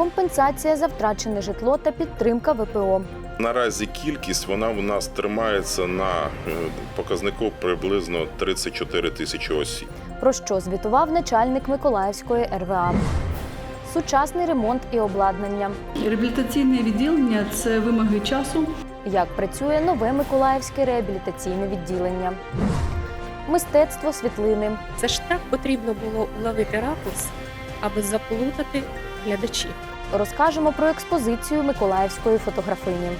компенсація за втрачене житло та підтримка ВПО. Наразі кількість вона у нас тримається на е, показнику приблизно 34 тисячі осіб. Про що звітував начальник Миколаївської РВА. Сучасний ремонт і обладнання. Реабілітаційне відділення це вимоги часу. Як працює нове Миколаївське реабілітаційне відділення. Мистецтво світлини. Це ж так потрібно було уловити ракурс, аби заплутати глядачів. Розкажемо про експозицію Миколаївської фотографині.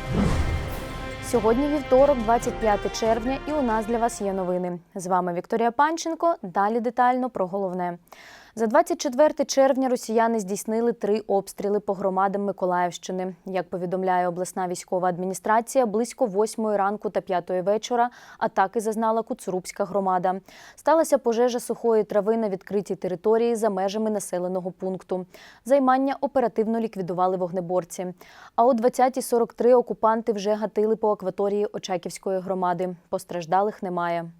Сьогодні вівторок, 25 червня, і у нас для вас є новини. З вами Вікторія Панченко. Далі детально про головне. За 24 червня росіяни здійснили три обстріли по громадам Миколаївщини. Як повідомляє обласна військова адміністрація, близько 8 ранку та 5 вечора атаки зазнала Куцурубська громада. Сталася пожежа сухої трави на відкритій території за межами населеного пункту. Займання оперативно ліквідували вогнеборці. А о 20.43 окупанти вже гатили по акваторії Очаківської громади. Постраждалих немає.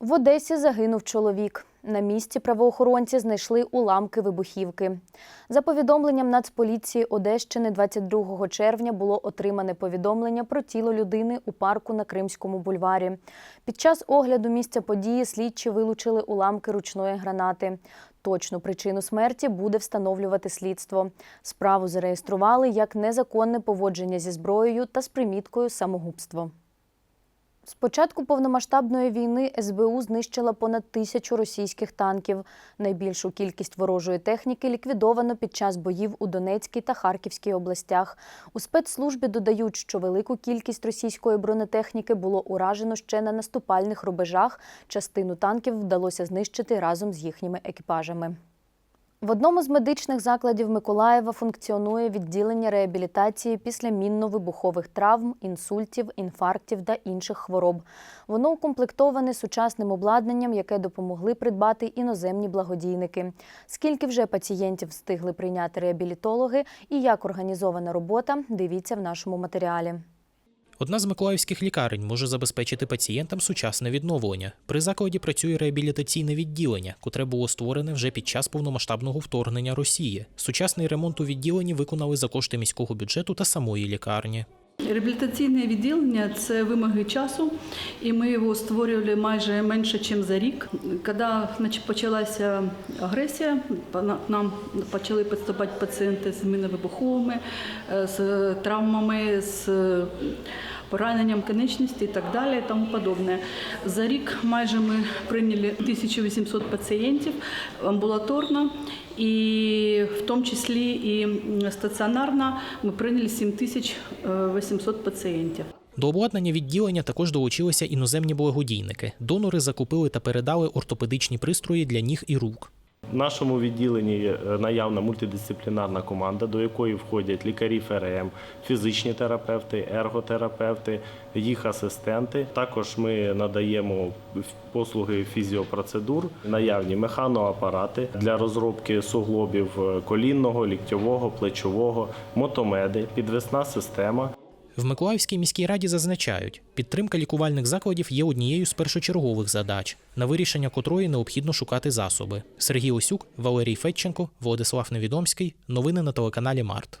В Одесі загинув чоловік. На місці правоохоронці знайшли уламки вибухівки. За повідомленням Нацполіції Одещини 22 червня було отримане повідомлення про тіло людини у парку на Кримському бульварі. Під час огляду місця події слідчі вилучили уламки ручної гранати. Точну причину смерті буде встановлювати слідство. Справу зареєстрували як незаконне поводження зі зброєю та з приміткою самогубство. З початку повномасштабної війни СБУ знищила понад тисячу російських танків. Найбільшу кількість ворожої техніки ліквідовано під час боїв у Донецькій та Харківській областях. У спецслужбі додають, що велику кількість російської бронетехніки було уражено ще на наступальних рубежах. Частину танків вдалося знищити разом з їхніми екіпажами. В одному з медичних закладів Миколаєва функціонує відділення реабілітації після мінно-вибухових травм, інсультів, інфарктів та інших хвороб. Воно укомплектоване сучасним обладнанням, яке допомогли придбати іноземні благодійники. Скільки вже пацієнтів встигли прийняти реабілітологи і як організована робота, дивіться в нашому матеріалі. Одна з миколаївських лікарень може забезпечити пацієнтам сучасне відновлення. При закладі працює реабілітаційне відділення, котре було створене вже під час повномасштабного вторгнення Росії. Сучасний ремонт у відділенні виконали за кошти міського бюджету та самої лікарні. Реабілітаційне відділення це вимоги часу, і ми його створювали майже менше, ніж за рік. Коли почалася агресія, нам почали підступати пацієнти з міновибуховими, е, з травмами, з пораненням конечності і так далі, і тому подобне. За рік майже ми прийняли 1800 пацієнтів амбулаторно, і в тому числі і стаціонарно ми прийняли 7800 пацієнтів. До обладнання відділення також долучилися іноземні благодійники. Донори закупили та передали ортопедичні пристрої для ніг і рук. В нашому відділенні е, наявна мультидисциплінарна команда, до якої входять лікарі ФРМ, фізичні терапевти, ерготерапевти, їх асистенти. Також ми надаємо послуги фізіопроцедур, наявні механоапарати для розробки суглобів е, колінного, ліктьового, плечового, мотомеди, підвесна система. В Миколаївській міській раді зазначають, підтримка лікувальних закладів є однією з першочергових задач, на вирішення котрої необхідно шукати засоби. Сергій Осюк, Валерій Федченко, Владислав Невідомський. Новини на телеканалі Март.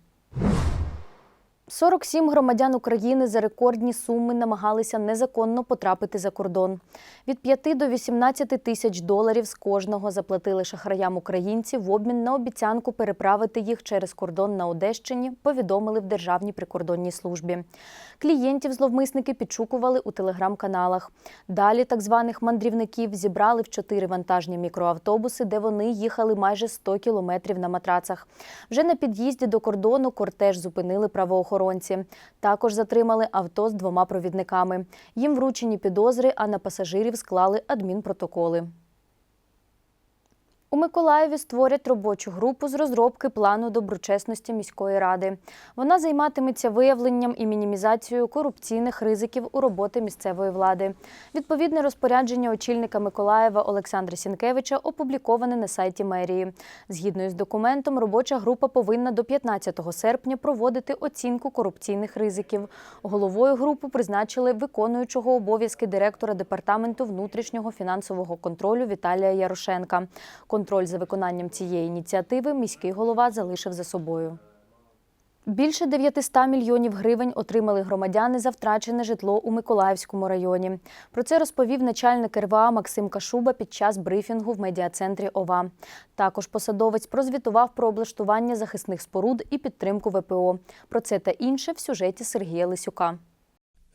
47 громадян України за рекордні суми намагалися незаконно потрапити за кордон. Від 5 до 18 тисяч доларів з кожного заплатили шахраям українці в обмін на обіцянку переправити їх через кордон на Одещині, повідомили в Державній прикордонній службі. Клієнтів зловмисники підшукували у телеграм-каналах. Далі так званих мандрівників зібрали в чотири вантажні мікроавтобуси, де вони їхали майже 100 кілометрів на матрацах. Вже на під'їзді до кордону кортеж зупинили правоохоронці. Також затримали авто з двома провідниками. Їм вручені підозри, а на пасажирів склали адмінпротоколи. У Миколаєві створять робочу групу з розробки плану доброчесності міської ради. Вона займатиметься виявленням і мінімізацією корупційних ризиків у роботи місцевої влади. Відповідне розпорядження очільника Миколаєва Олександра Сінкевича опубліковане на сайті мерії. Згідно із документом, робоча група повинна до 15 серпня проводити оцінку корупційних ризиків. Головою групи призначили виконуючого обов'язки директора департаменту внутрішнього фінансового контролю Віталія Ярошенка. Контроль за виконанням цієї ініціативи міський голова залишив за собою. Більше 900 мільйонів гривень отримали громадяни за втрачене житло у Миколаївському районі. Про це розповів начальник РВА Максим Кашуба під час брифінгу в медіа-центрі ОВА. Також посадовець прозвітував про облаштування захисних споруд і підтримку ВПО. Про це та інше в сюжеті Сергія Лисюка.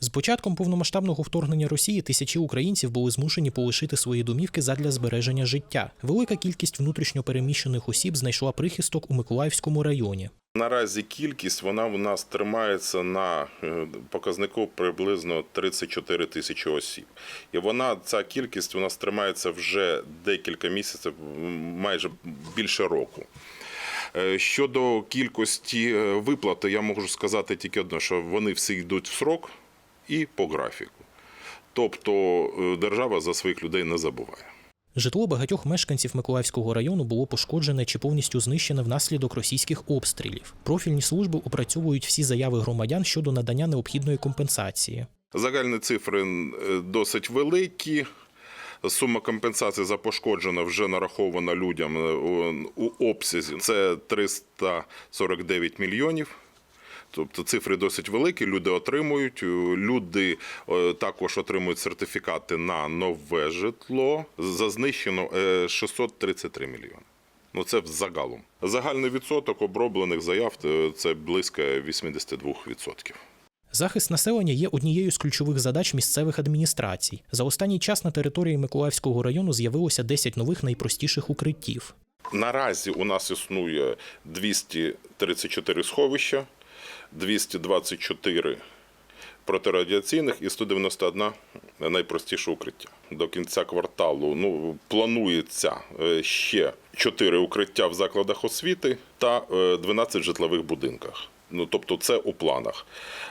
З початком повномасштабного вторгнення Росії тисячі українців були змушені полишити свої домівки задля збереження життя. Велика кількість внутрішньопереміщених осіб знайшла прихисток у Миколаївському районі. Наразі кількість вона у нас тримається на е, показнику приблизно 34 тисячі осіб. І вона ця кількість у нас тримається вже декілька місяців, майже більше року. Е, Щодо кількості е, виплати, я можу сказати тільки одне, що вони всі йдуть в срок і по графіку. Тобто е, держава за своїх людей не забуває. Житло багатьох мешканців Миколаївського району було пошкоджене чи повністю знищене внаслідок російських обстрілів. Профільні служби опрацьовують всі заяви громадян щодо надання необхідної компенсації. Загальні цифри е, досить великі. Сума компенсації за пошкоджене вже нарахована людям е, у- у обсязі. Це 349 мільйонів. Тобто цифри досить великі, люди отримують. Е, Люди е, також отримують сертифікати на нове житло. За знищено е, 633 мільйони. Ну це загалом. Загальний відсоток оброблених заяв е, це близько 82%. Захист населення є однією з ключових задач місцевих адміністрацій. За останній час на території Миколаївського району з'явилося 10 нових найпростіших укриттів. Наразі у нас існує 234 сховища, 224 протирадіаційних і 191 найпростіше укриття. До кінця кварталу ну, планується е, ще 4 укриття в закладах освіти та е, 12 житлових будинках. Ну, тобто це у планах.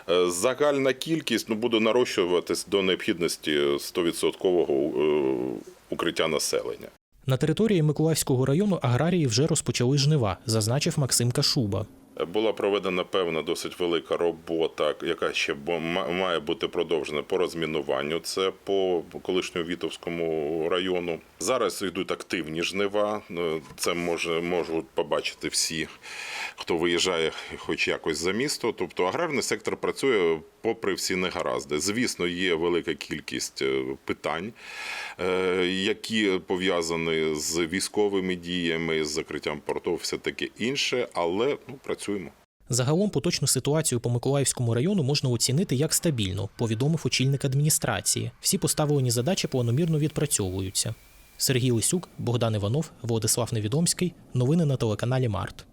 Е, Загальна кількість ну, буде нарощуватись до необхідності 100% е, укриття населення. На території Миколаївського району аграрії вже розпочали жнива, зазначив Максим Кашуба. Була проведена певна досить велика робота, яка ще має бути продовжена по розмінуванню. Це по колишньому Вітовському району. Зараз йдуть активні жнива. Е, Це може можуть побачити всі, хто виїжджає хоч якось за місто. Тобто аграрний сектор працює попри всі негаразди. Звісно, є велика кількість е, питань, е, які пов'язані з військовими діями, з закриттям портів, все таке інше, але ну працюємо. Загалом поточну ситуацію по Миколаївському району можна оцінити як стабільну, повідомив очільник адміністрації. Всі поставлені задачі планомірно відпрацьовуються. Сергій Лисюк, Богдан Іванов, Владислав Невідомський. Новини на телеканалі Март.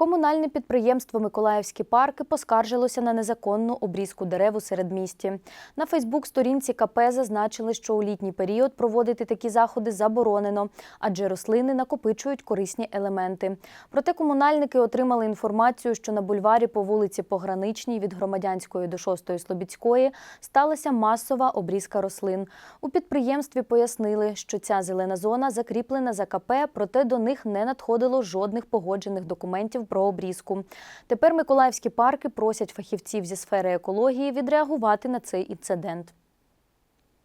Комунальне підприємство Миколаївські парки поскаржилося на незаконну обрізку дерев у середмісті. На Фейсбук-сторінці КП зазначили, що у літній період проводити такі заходи заборонено, адже рослини накопичують корисні елементи. Проте комунальники отримали інформацію, що на бульварі по вулиці Пограничній від Громадянської до 6 Слобідської сталася масова обрізка рослин. У підприємстві пояснили, що ця зелена зона закріплена за КП, проте до них не надходило жодних погоджених документів про обрізку. Тепер миколаївські парки просять фахівців зі сфери екології відреагувати на цей інцидент.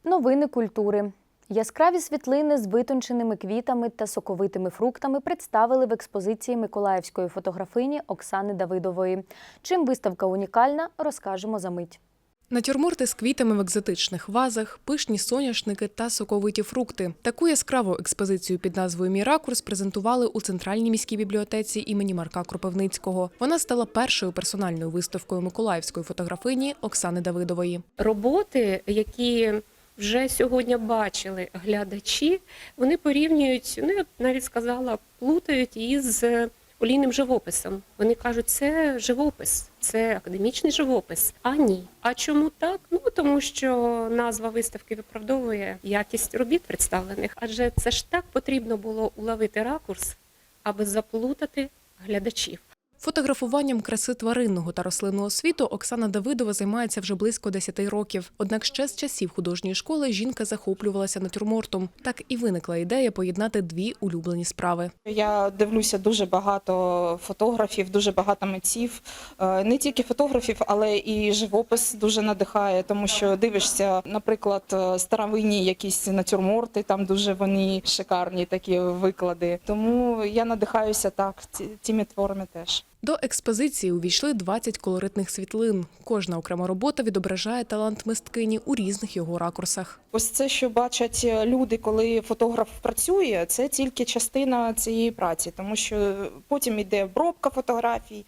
Новини культури. Яскраві світлини з витонченими квітами та соковитими фруктами представили в експозиції миколаївської фотографині Оксани Давидової. Чим виставка унікальна, розкажемо за мить. Натюрморти з квітами в екзотичних вазах, пишні соняшники та соковиті фрукти. Таку яскраву експозицію під назвою Мій ракурс презентували у центральній міській бібліотеці імені Марка Кропивницького. Вона стала першою персональною виставкою миколаївської фотографині Оксани Давидової. Роботи, які вже сьогодні бачили глядачі, вони порівнюють, ну я навіть сказала, плутають із олійним живописом. Вони кажуть, це живопис, це академічний живопис. А ні. А чому так? Ну тому що назва виставки виправдовує якість робіт представлених. Адже це ж так потрібно було уловити ракурс, аби заплутати глядачів. Фотографуванням краси тваринного та рослинного світу Оксана Давидова займається вже близько 10 років. Однак ще з часів художньої школи жінка захоплювалася натюрмортом. Так і виникла ідея поєднати дві улюблені справи. Я дивлюся дуже багато фотографів, дуже багато митців. Е, Не тільки фотографів, але і живопис дуже надихає, тому що дивишся, наприклад, е, старовинні якісь натюрморти, там дуже вони шикарні такі виклади. Тому я надихаюся так цими творами теж. До експозиції увійшли 20 колоритних світлин. Кожна окрема робота відображає талант мисткині у різних його ракурсах. Ось це, що бачать люди, коли фотограф працює, це тільки частина цієї праці, тому що потім йде обробка фотографій,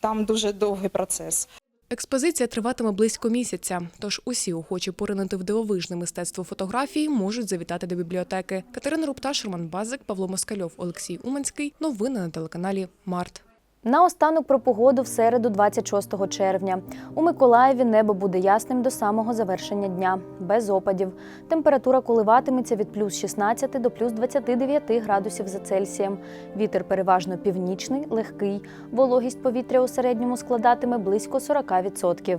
там дуже довгий процес. Експозиція триватиме близько місяця, тож усі охочі поринути в дивовижне мистецтво фотографії можуть завітати до бібліотеки. Катерина Рупташ, Роман Базик, Павло Москальов, Олексій Уманський. Новини на телеканалі Март. Наостанок про погоду в середу, 26 червня. У Миколаєві небо буде ясним до самого завершення дня, без опадів. Температура коливатиметься від плюс 16 до плюс 29 градусів за Цельсієм. Вітер переважно північний, легкий. Вологість повітря у середньому складатиме близько 40%.